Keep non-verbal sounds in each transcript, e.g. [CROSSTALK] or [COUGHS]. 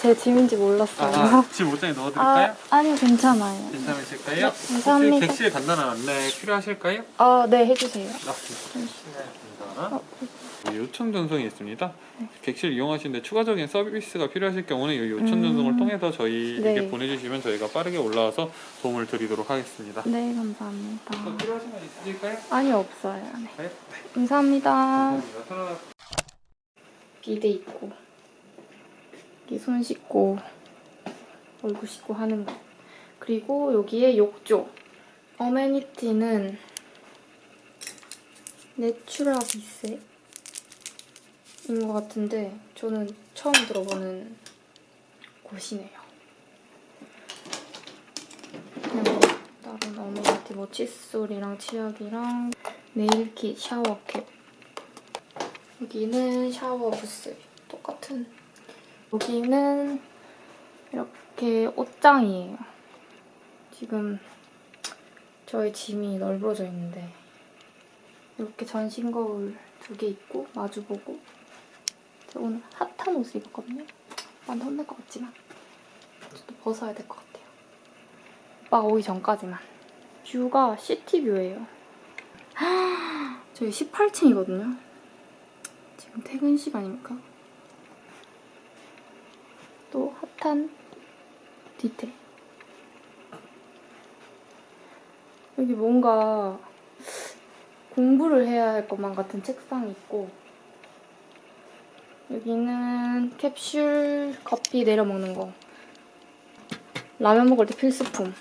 제 짐인지 몰랐어요. 아, [LAUGHS] 짐 옷장에 넣어드릴까요? 아, 아니요, 괜찮아요. 괜찮으실까요? 네, 감사합니다. 혹시 객실 간단한 안내 필요하실까요? 아, 네, 해주세요. 아, 실례하겠습니다. 네, 요청 전송이 있습니다. 객실 이용하시는데 추가적인 서비스가 필요하실 경우는 이 요청 음. 전송을 통해서 저희에게 네. 보내주시면 저희가 빠르게 올라와서 도움을 드리도록 하겠습니다. 네, 감사합니다. 더 필요하신 건 있으실까요? 아니요, 없어요. 네. 네. 감사합니다. 감사합니다. 비데 있고, 여기 손 씻고, 얼굴 씻고 하는 거. 그리고 여기에 욕조. 어메니티는 내추럴 비스인 것 같은데 저는 처음 들어보는 곳이네요. 그냥 뭐 다른 어메니티 뭐 칫솔이랑 치약이랑 네일킷, 샤워캡 여기는 샤워 부스 똑같은 여기는 이렇게 옷장이에요. 지금 저희 짐이 넓어져 있는데 이렇게 전신 거울 두 개 있고 마주보고 오늘 핫한 옷을 입었거든요. 완전 혼날 것 같지만 저도 벗어야 될 것 같아요. 오빠가 오기 전까지만. 뷰가 시티뷰예요. [GASPS] 저희 18층이거든요. 지금 퇴근 시간입니까? 또 핫한 디테일. 여기 뭔가 공부를 해야 할 것만 같은 책상이 있고 여기는 캡슐 커피 내려 먹는 거. 라면 먹을 때 필수품.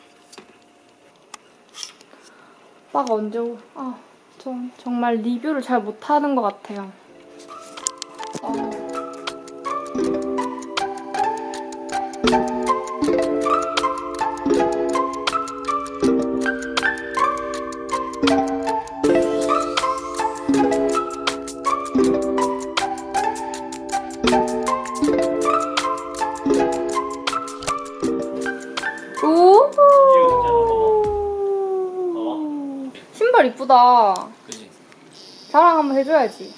오빠가 언제 오... 아, 저 정말 리뷰를 잘 못하는 것 같아요. 이쁘다. 그지? 자랑 한번 해줘야지.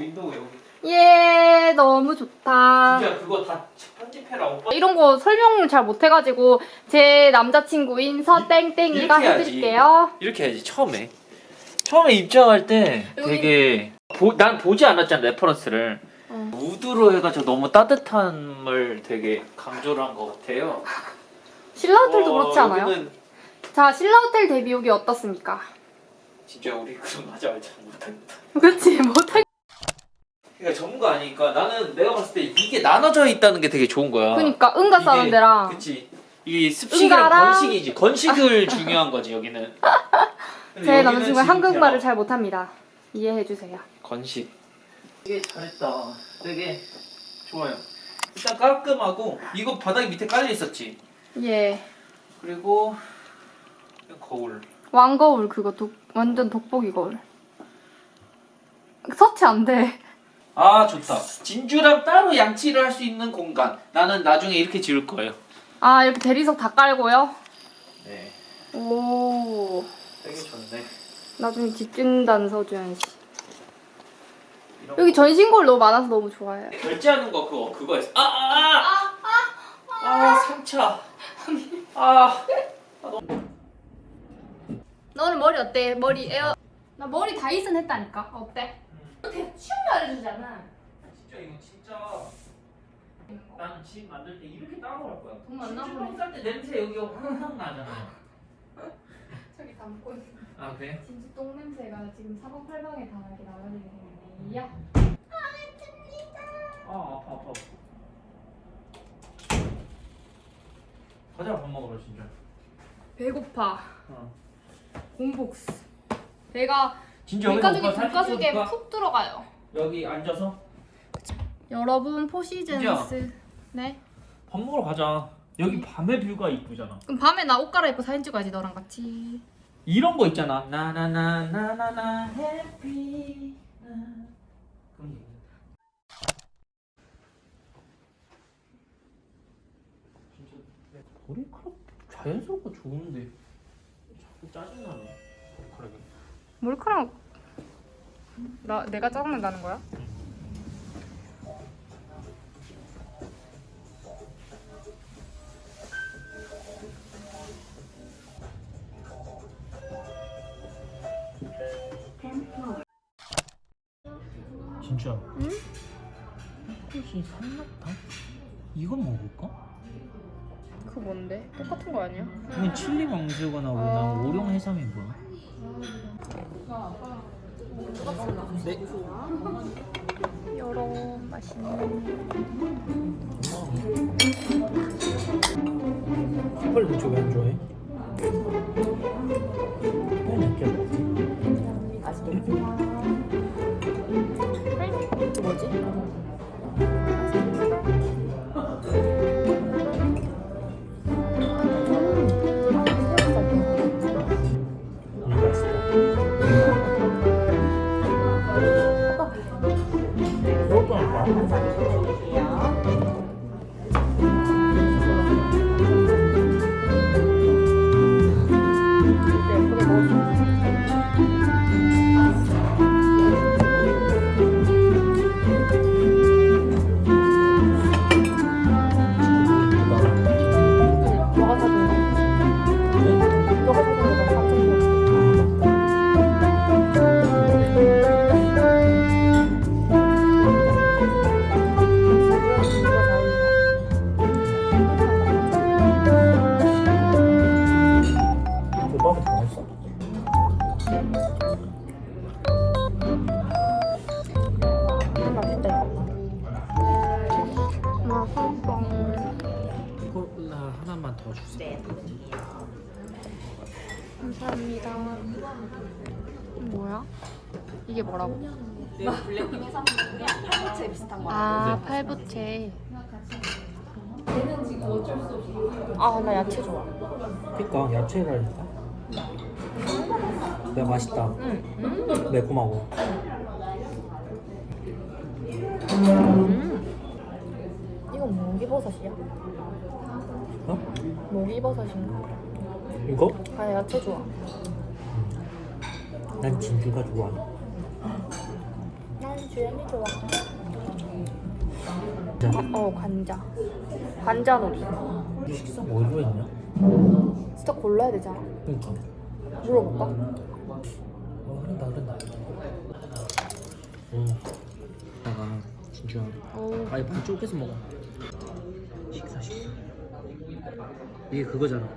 윈도우 여기. 예, 너무 좋다. 진짜 그거 다 편집해라 오빠. 이런 거 설명을 잘 못해가지고 제 남자친구인 서땡땡이가 이렇게 해야지. 해드릴게요. 이렇게 해야지 처음에 처음에 입장할 때 여기- 되게 보, 난 보지 않았잖아 레퍼런스를 어. 우드로 해가지고 너무 따뜻함을 되게 강조를 한 것 같아요 [LAUGHS] 신라 호텔도 어, 그렇지 않아요? 여기는 자, 신라 호텔 데뷔 후기 어떻습니까? 진짜 우리 [LAUGHS] 그런 하지 말자 못하겠다 그치, 못할. 그러니까 전문가 아니니까 나는 내가 봤을 때 이게 나눠져 있다는 게 되게 좋은 거야 그니까, 응가 싸는 이게- 데랑. 그치 이게 습식이랑 응가랑- 건식이지 건식을 [LAUGHS] 중요한 거지 여기는 근데 제 여기는 남자친구가 지금 한국말을. 잘 못합니다. 이해해 주세요. 건식. 되게 잘했다. 되게 좋아요. 일단 깔끔하고 이거 바닥 밑에 깔려 있었지. 예. 그리고 거울. 왕거울 그거 독, 완전 돋보기 거울. 서치 안 돼. 아 좋다. 진주랑 따로 양치를 할 수 있는 공간. 나는 나중에 이렇게 지을 거예요. 아, 이렇게 대리석 다 깔고요? 네. 오. 되게 좋네. 나중에 집 짓는다는 서주현 씨. 여기 전신 거울 너무 많아서 너무 좋아요. 거. 결제하는 거 그거 그거였어. 아아 아 아, 아, 상처. 아. 너 는 머리 어때? 머리 에어. 나 머리 다이슨 했다니까. 어때? 되게 쉬운 말해주잖아. 진짜 이거 진짜. 나는 집 만들 때 이렇게 할 거야. 돈 많나 보네. 쌀때 냄새 여기 확 나잖아. 저기 담고 있는 아 그래? 진짜 똥 냄새가 지금 사방팔방에 다 이렇게 나가지고 있는데. 야. 아 아파 아파. 가자 밥 먹으러 진짜. 배고파. 어. 공복스. 배가 진짜 사진 돈가죽에 찍어줄까? 푹 들어가요. 여기 앉아서 여러분 포시즌스. 네. 밥 먹으러 가자. 여기 밤의 뷰가 이쁘잖아. 그럼 밤에 나 옷 갈아입고 사진 찍어야지 너랑 같이. 이런 거 있잖아. 나나나 나나나 해피. 게. 진짜 머리카락 자연스럽고 좋은데 짜증나네. 머리카락은. 머리카락 나 내가 짜증난다는 거야? 진짜. 응? 혹시 산낙탕? 이거 먹을까? 그거 뭔데? 똑같은 거 아니야? 이건 칠리 왕새거나 아. 그냥 오룡 해삼이 뭐야? 네. 여러 맛있는 슈퍼를 저왜안 좋아해? 왜 이렇게 먹지? 뭐지? 이거 뭐야? 이게 뭐라고? 아, 팔부채. 아, 나 야채 좋아. 그니까 야채가 있다. 야 맛있다. 응. 매콤하고. 음. 이건 목이버섯이야? 어? 목이버섯인가? 이거? 아, 야채 좋아. 난 진주가 좋아. 난 주연이 좋아. 자, 어, 관자. 관자놀이. 이 식사 뭐로 했냐? 진짜 골라야 되잖아. 그니까. 물어볼까? 어 흐른다 흐른다. 오. 나가 진주야. 오. 아니 반 쪼개서 먹어. 식사 식사. 이게 그거잖아.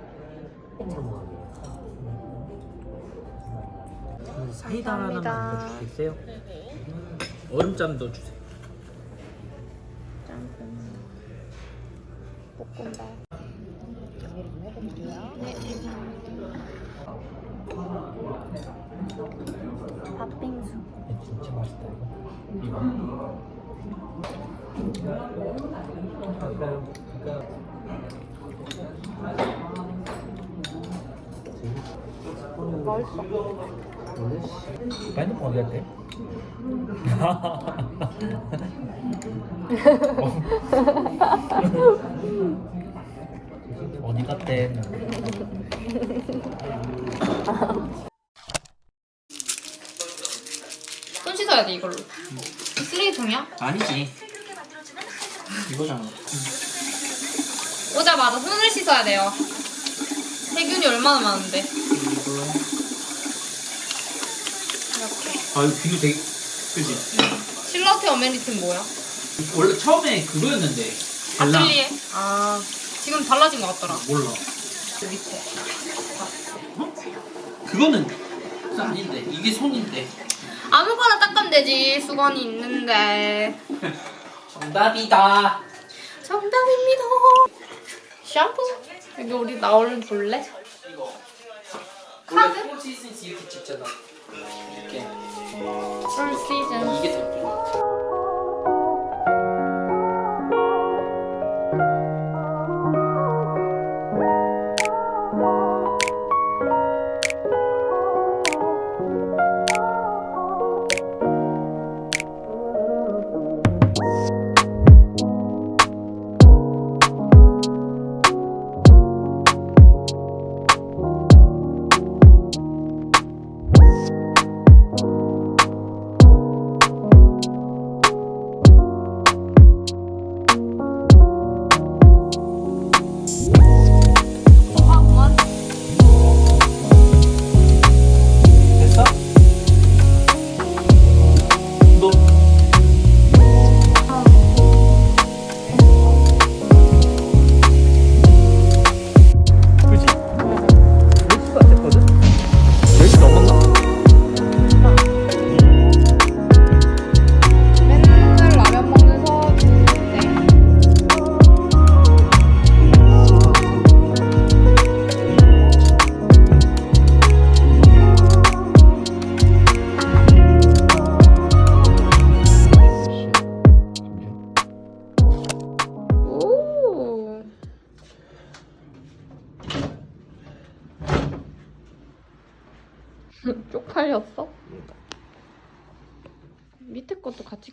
사이다 하나만 감사합니다. 더 주시겠어요? 얼음잔도 주세요. 짬뽕. 볶음밥. 네. 팥빙수. 야, 진짜 맛있다 이거. 이거. 맛있어. 핸드폰 어디 갔대? 어디 갔대? 손 씻어야 돼 이걸로. 이 쓰레기통이야? 아니지. 이거잖아. 오자마자 손을 씻어야 돼요. 세균이 얼마나 많은데. 이거. 이렇게. 아 비교 되게 그지? 실러트 어메니티는 뭐야? 원래 처음에 그거였는데 달라. 아틀리에. 아 지금 달라진 것 같더라. 몰라. 밑에. 그거는 그거 아닌데 이게 손인데. 아무거나 닦으면 되지. 수건이 있는데. [LAUGHS] 정답이다. 정답입니다. 샴푸? 여기 우리 나올 볼래? 이거. 카드? 원래 폴시즌 이렇게 찍잖아. 올 시즌. 이게 더 좋아. 팔렸어?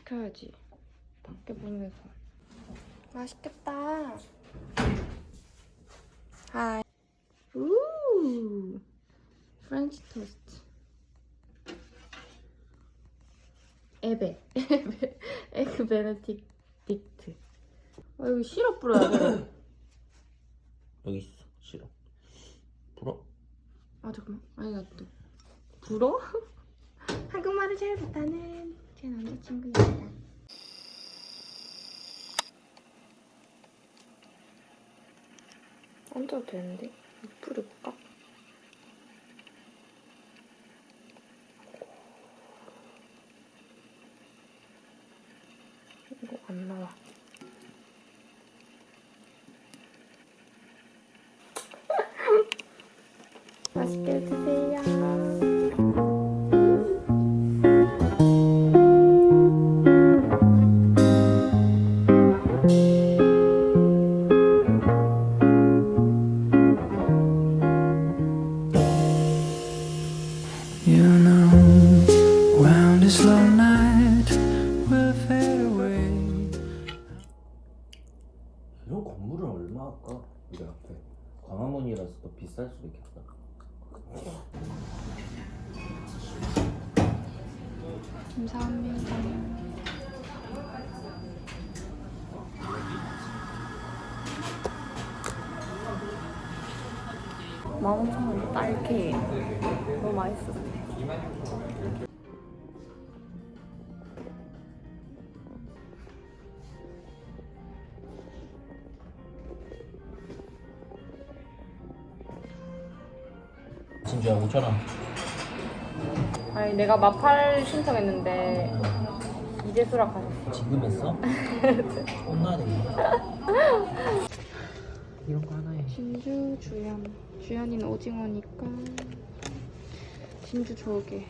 것도 같이 켜야지. 밖에 보면서. 맛있겠다. 하이. 우. 프렌치 토스트. 에베. 에베. [LAUGHS] 에그 베네딕트. 아, 여기 시럽 뿌려야 돼. [COUGHS] 여기 있어 싫어 불어 아 잠깐만 아니 나 또 불어? [LAUGHS] 한국말을 잘 못하는 제 남자친구입니다 얹어도 되는데? 뿌릴까? 이거 감사합니다. 원 딸기 너무 맛있어. 진주야 5천 원 아니 내가 마팔 신청했는데 이제 수락하셨어. 지금 했어? [LAUGHS] 혼나네 이런 거 하나 해 진주 주연. 주연이는 오징어니까 진주 조개.